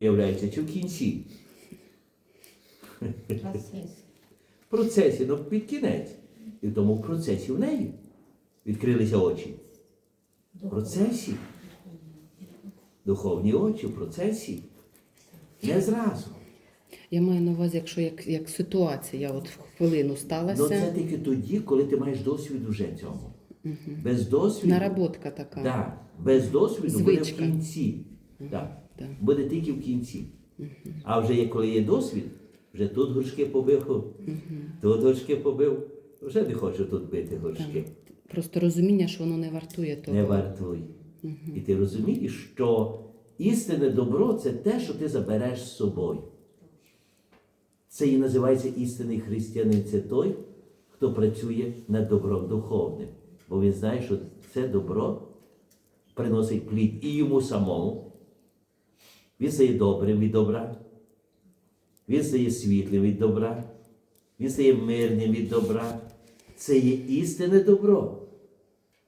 Являється чи в кінці? В процесі, ну під кінець. І в тому в процесі в неї відкрилися очі. В процесі. Духовні очі в процесі. Не зразу. Я маю на увазі, якщо як, як ситуація от в хвилину сталася. Ну це тільки тоді, коли ти маєш досвід уже цьому. Без досвіду. наработка така. Да, без досвіду буде в кінці. Да. Да. Буде тільки в кінці. А вже є, коли є досвід, вже тут горшки побив, тут горшки побив, вже не хочу тут бити горшки. Просто розуміння, що воно не вартує того. Не вартуй. І ти розумієш, що істинне добро це те, що ти забереш з собою. Це і називається істинний християнин. Це той, хто працює над добром духовним. Бо він знає, що це добро приносить плід і йому самому. Він стає добрим від добра. Він стає світлим від добра. Він стає мирним від добра. Це є істинне добро.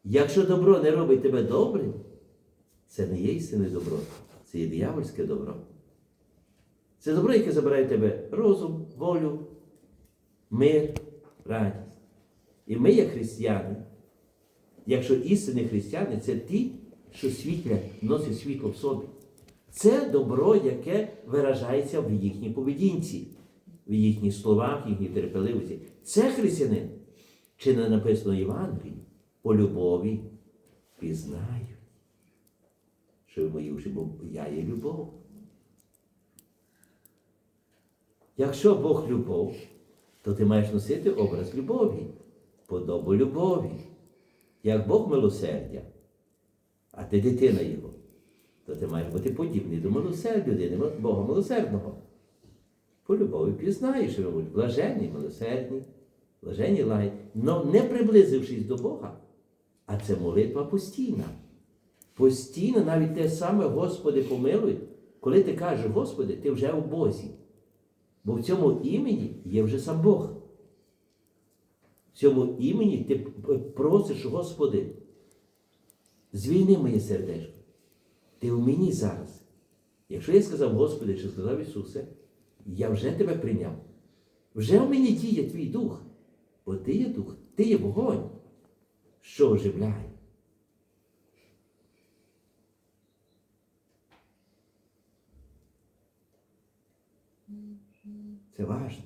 Якщо добро не робить тебе добрим, це не є істинне добро, це є диявольське добро. Це добро, яке забирає тебе розум, волю, мир, радість. І ми, як християни, якщо істинні християни, це ті, що світлять, носять світло в собі. Це добро, яке виражається в їхній поведінці, в їхніх словах, в їхній терпеливості. Це християнин. Чи не написано в Євангелії? По любові пізнають, що ви мої вже, бо я є любов. Якщо Бог любов, то ти маєш носити образ любові, подобу любові. Як Бог милосердя, а ти дитина Його, то ти маєш бути подібний до милосердя, людини, Бога милосердного. По любові пізнаєш, що ви блаженні, милосердні, блаженні лагідні, но не приблизившись до Бога. А це молитва постійна. Постійно навіть те саме Господи помилуй, коли ти кажеш, Господи, ти вже у Бозі. Бо в цьому імені є вже сам Бог. В цьому імені ти просиш, Господи, звільни моє сердечко. Ти в мені зараз. Якщо я сказав Господи, чи сказав Ісусе, я вже тебе прийняв. Вже в мені діє твій дух. Бо ти є дух, ти є вогонь, що оживляє. Це важно.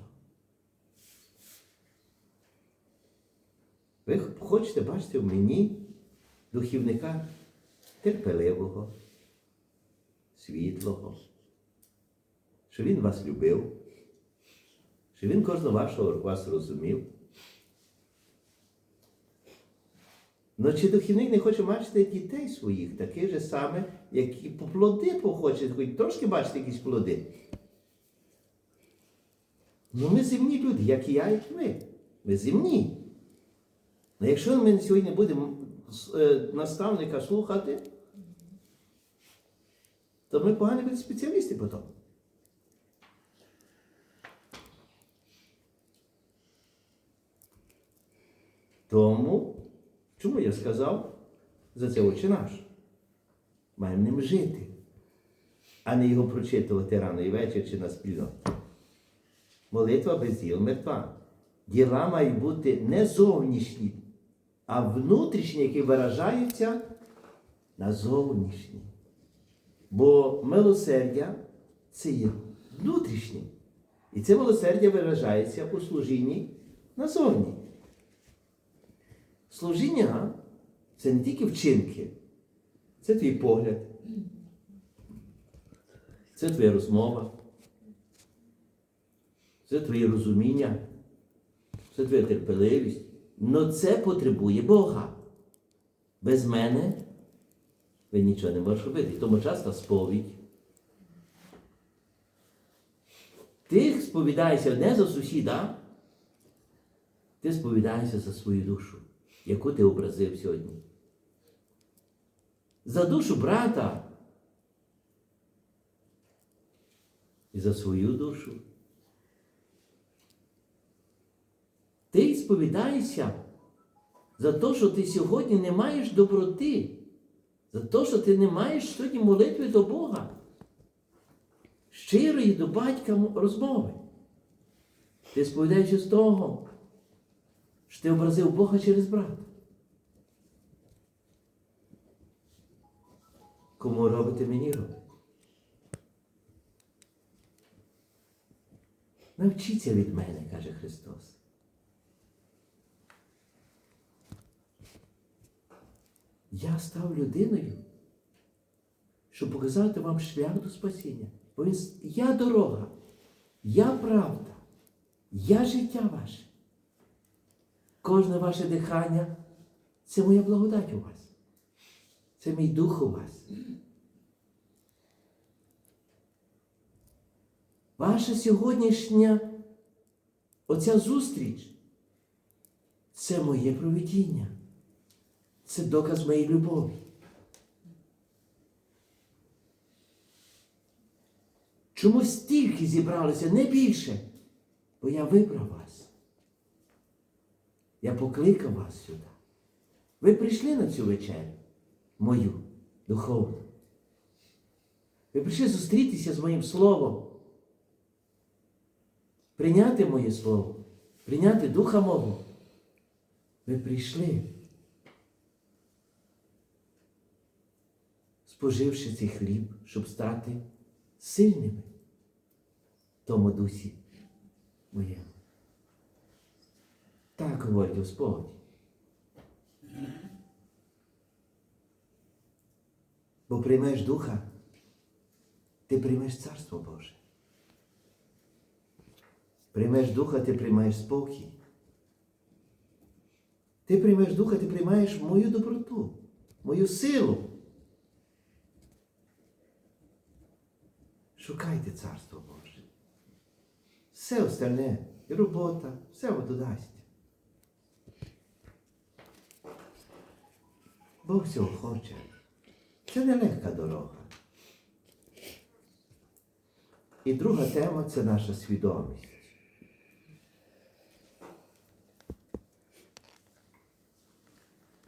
Ви хочете бачити в мені духівника терпеливого, світлого, що він вас любив, що він кожного вашого вас розумів. Ну чи духівник не хоче бачити дітей своїх, таких же саме, як і плоди хоче, хоч трошки бачити якісь плоди. Ну ми земні люди, як і я, як і ви. Ми земні. Ну якщо ми сьогодні будемо е, наставника слухати, то ми погані будемо спеціалісти потім. Тому, чому я сказав за це очі наш? Маємо ним жити, а не його прочитувати рано і вечір чи на спільноті. Молитва без діл мертва. Діла мають бути не зовнішні, а внутрішні, які виражаються на зовнішні. Бо милосердя це є внутрішнє. І це милосердя виражається у служінні назовні. Служіння це не тільки вчинки, це твій погляд, це твоя розмова, це твоє розуміння, це твоя терпеливість. Но це потребує Бога. Без мене ви нічого не можете робити. Тому часто сповідь. Ти сповідаєшся не за сусіда, ти сповідаєшся за свою душу, яку ти образив сьогодні. За душу брата і за свою душу. Ти сповідаєшся за те, що ти сьогодні не маєш доброти, за те, що ти не маєш сьогодні молитви до Бога. щирої до батька розмови. Ти сповідаєшся з того, що ти образив Бога через брата. Кому робите мені робите? Навчіться від мене, каже Христос. Я став людиною, щоб показати вам шлях до спасіння. Бо він, я дорога, я правда, я життя ваше. Кожне ваше дихання це моя благодать у вас. Це мій дух у вас. Ваша сьогоднішня оця зустріч це моє провидіння. Це доказ моєї любові. Чому стільки зібралися, не більше? Бо я вибрав вас. Я покликав вас сюди. Ви прийшли на цю вечерю, мою духовну. Ви прийшли зустрітися з моїм словом. Прийняти моє слово, прийняти духа мого. Ви прийшли. Споживши цей хліб, щоб стати сильними в тому дусі моєму. Так говорить Господь. Бо приймеш духа, ти приймеш Царство Боже. Приймеш духа, ти приймаєш спокій. Ти приймеш духа, ти приймаєш мою доброту, мою силу. Шукайте Царство Боже. Все остальне, і робота, все вододасть. Бог цього хоче. Це не легка дорога. І друга тема це наша свідомість.